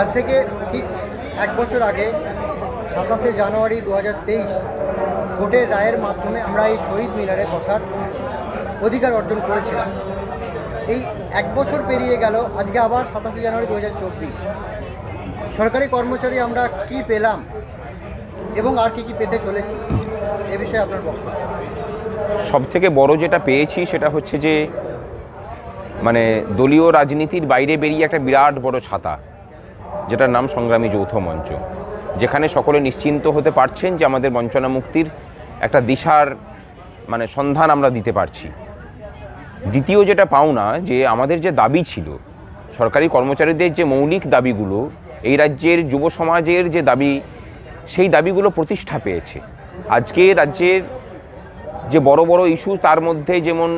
আজ থেকে ঠিক এক বছর আগে সাতাশে জানুয়ারি দু হাজার তেইশ কোর্টের রায়ের মাধ্যমে আমরা এই শহীদ মিনারে বসার অধিকার অর্জন করেছিলাম। এই এক বছর পেরিয়ে গেল, আজকে আবার সাতাশে জানুয়ারি দু হাজার চব্বিশ। সরকারি কর্মচারী আমরা কি পেলাম এবং আর কি কি পেতে চলেছি, এ বিষয়ে আপনার বক্তব্য। সব থেকে বড় যেটা পেয়েছি সেটা হচ্ছে যে মানে দলীয় রাজনীতির বাইরে বেরিয়ে একটা বিরাট বড় ছাতা, যেটার নাম সংগ্রামী যৌথ মঞ্চ, যেখানে সকলে নিশ্চিন্ত হতে পারছেন যে আমাদের বঞ্চনা মুক্তির একটা দিশার মানে সন্ধান আমরা দিতে পারছি। দ্বিতীয় যেটা পাওনা, যে আমাদের যে দাবি ছিল, সরকারি কর্মচারীদের যে মৌলিক দাবিগুলো, এই রাজ্যের যুব সমাজের যে দাবি, সেই দাবিগুলো প্রতিষ্ঠা পেয়েছে। আজকে রাজ্যের যে বড় বড় ইস্যু, তার মধ্যে যেমন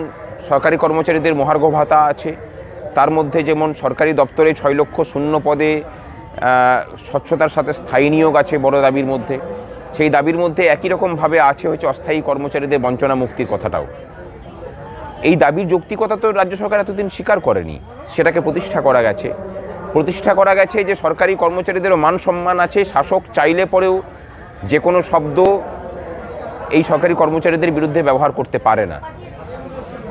সরকারি কর্মচারীদের মহার্ঘ ভাতা আছে। তার মধ্যে যেমন সরকারি দপ্তরে ছয় লক্ষ শূন্য পদে স্বচ্ছতার সাথে স্থায়ী নিয়োগ আছে বড় দাবির মধ্যে। সেই দাবির মধ্যে একই রকমভাবে আছে হচ্ছে অস্থায়ী কর্মচারীদের বঞ্চনা মুক্তির কথাটাও। এই দাবির যৌক্তিকতা তো রাজ্য সরকার এতদিন স্বীকার করেনি, সেটাকে প্রতিষ্ঠা করা গেছে। প্রতিষ্ঠা করা গেছে যে সরকারি কর্মচারীদেরও মান সম্মান আছে, শাসক চাইলে পরেও যে কোনো শব্দ এই সরকারি কর্মচারীদের বিরুদ্ধে ব্যবহার করতে পারে না।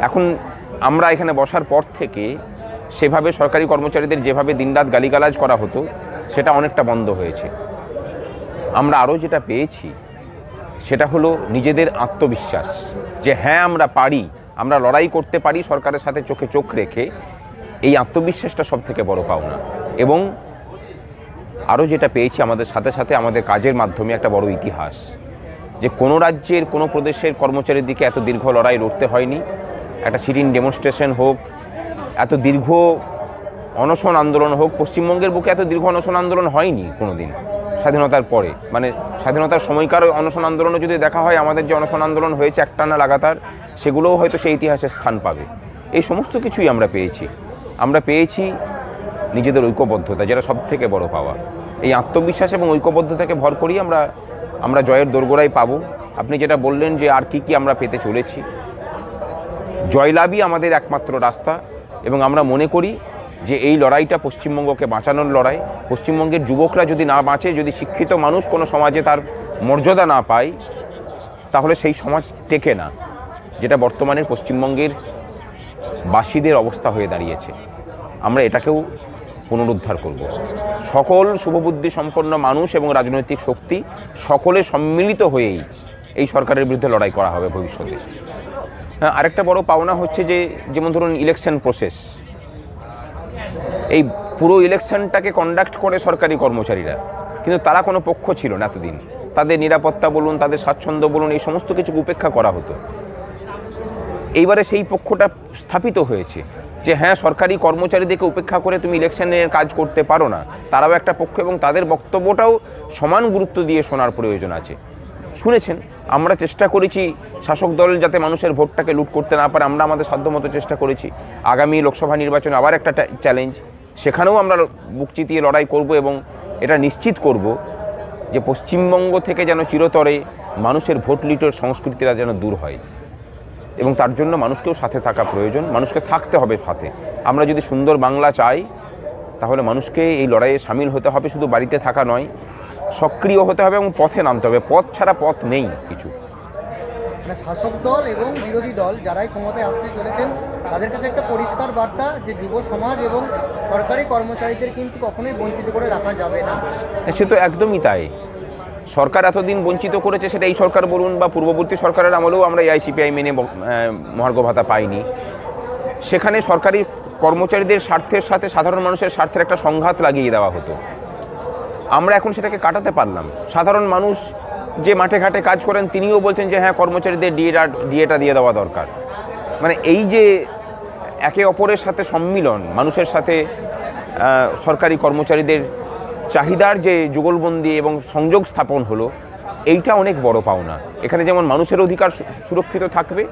এখন আমরা এখানে বসার পর থেকে সেভাবে সরকারি কর্মচারীদের যেভাবে দিনরাত গালিগালাজ করা হতো, সেটা অনেকটা বন্ধ হয়েছে। আমরা আরও যেটা পেয়েছি, সেটা হলো নিজেদের আত্মবিশ্বাস যে হ্যাঁ আমরা পারি, আমরা লড়াই করতে পারি সরকারের সাথে চোখে চোখ রেখে, এই আত্মবিশ্বাসটা সব থেকে বড় পাওনা। এবং আরও যেটা পেয়েছি আমাদের সাথে সাথে আমাদের কাজের মাধ্যমে একটা বড় ইতিহাস যে কোনো রাজ্যের, কোনো প্রদেশের কর্মচারীর দিকে এত দীর্ঘ লড়াই লড়তে হয়নি। একটা সিরিন ডেমনস্ট্রেশন হোক, এত দীর্ঘ অনশন আন্দোলন হোক, পশ্চিমবঙ্গের বুকে এত দীর্ঘ অনশন আন্দোলন হয়নি কোনো দিন স্বাধীনতার পরে। মানে স্বাধীনতার সময়কার অনশন আন্দোলনও যদি দেখা হয়, আমাদের যে অনশন আন্দোলন হয়েছে একটানা লাগাতার, সেগুলোও হয়তো সেই ইতিহাসে স্থান পাবে। এই সমস্ত কিছুই আমরা পেয়েছি। আমরা পেয়েছি নিজেদের ঐক্যবদ্ধতা, যেটা সব থেকে বড় পাওয়া। এই আত্মবিশ্বাস এবং ঐক্যবদ্ধতাকে ভর করেই আমরা আমরা জয়ের দোরগোড়ায় পাবো। আপনি যেটা বললেন যে আর কি কি আমরা পেতে চলেছি জয়লাভই আমাদের একমাত্র রাস্তা এবং আমরা মনে করি যে এই লড়াইটা পশ্চিমবঙ্গকে বাঁচানোর লড়াই। পশ্চিমবঙ্গের যুবকরা যদি না বাঁচে, যদি শিক্ষিত মানুষ কোনো সমাজে তার মর্যাদা না পায়, তাহলে সেই সমাজ টেকে না, যেটা বর্তমানের পশ্চিমবঙ্গের বাসীদের অবস্থা হয়ে দাঁড়িয়েছে। আমরা এটাকেও পুনরুদ্ধার করব। সকল শুভবুদ্ধি সম্পন্ন মানুষ এবং রাজনৈতিক শক্তি সকলে সম্মিলিত হয়েই এই সরকারের বিরুদ্ধে লড়াই করা হবে ভবিষ্যতে। আরেকটা বড় পাওনা হচ্ছে যে, যেমন ধরুন ইলেকশন প্রসেস এই পুরো ইলেকশনটাকে কন্ডাক্ট করে সরকারি কর্মচারীরা। কিন্তু তারা কোনো পক্ষ ছিল না এতদিন। তাদের নিরাপত্তা বলুন, তাদের স্বাচ্ছন্দ্য বলুন, এই সমস্ত কিছু উপেক্ষা করা হতো। এইবারে সেই পক্ষটা স্থাপিত হয়েছে যে হ্যাঁ সরকারি কর্মচারীদেরকে উপেক্ষা করে তুমি ইলেকশনের কাজ করতে পারো না। তারাও একটা পক্ষ এবং তাদের বক্তব্যটাও সমান গুরুত্ব দিয়ে শোনার প্রয়োজন আছে। শুনেছেন, আমরা চেষ্টা করেছি শাসক দল যাতে মানুষের ভোটটাকে লুট করতে না পারে, আমরা আমাদের সাধ্যমতো চেষ্টা করেছি। আগামী লোকসভা নির্বাচনে আবার একটা চ্যালেঞ্জ সেখানেও আমরা বুক চিতিয়ে লড়াই করব এবং এটা নিশ্চিত করব যে পশ্চিমবঙ্গ থেকে যেন চিরতরে মানুষের ভোট লিটোর সংস্কৃতিটা যেন দূর হয়। এবং তার জন্য মানুষকেও সাথে থাকা প্রয়োজন, মানুষকে থাকতে হবে সাথে। আমরা যদি সুন্দর বাংলা চাই, তাহলে মানুষকে এই লড়াইয়ে সামিল হতে হবে, শুধু বাড়িতে থাকা নয় সক্রিয় হতে হবে এবং পথে নামতে হবে। পথ ছাড়া পথ নেই কিছু। মানে শাসক দল এবং বিরোধী দল যারাই ক্ষমতায় আসতে চলেছেন তাদের কাছে একটা পরিষ্কার বার্তা যে যুব সমাজ এবং সরকারি কর্মচারীদের কিন্তু কখনোই বঞ্চিত করে রাখা যাবে না। সে তো একদমই তাই। সরকার এতদিন বঞ্চিত করেছে সেটা এই সরকার বলুন বা পূর্ববর্তী সরকারের আমলেও আমরা এআইসিপিআই মেনে মহার্ঘ ভাতা পাইনি। সেখানে সরকারি কর্মচারীদের স্বার্থের সাথে সাধারণ মানুষের স্বার্থের একটা সংঘাত লাগিয়ে দেওয়া হতো। আমরা এখন সেটাকে কাটাতে পারলাম। সাধারণ মানুষ যে মাঠে ঘাটে কাজ করেন, তিনিও বলছেন যে হ্যাঁ কর্মচারীদের ডিএটা ডিএটা দিয়ে দেওয়া দরকার। মানে এই যে একে অপরের সাথে সম্মিলন, মানুষের সাথে সরকারি কর্মচারীদের চাহিদার যে যুগলবন্দি এবং সংযোগ স্থাপন হলো, এইটা অনেক বড় পাওনা। এখানে যেমন মানুষের অধিকার সুরক্ষিত থাকবে,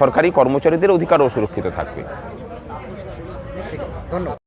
সরকারি কর্মচারীদের অধিকারও সুরক্ষিত থাকবে। ধন্যবাদ।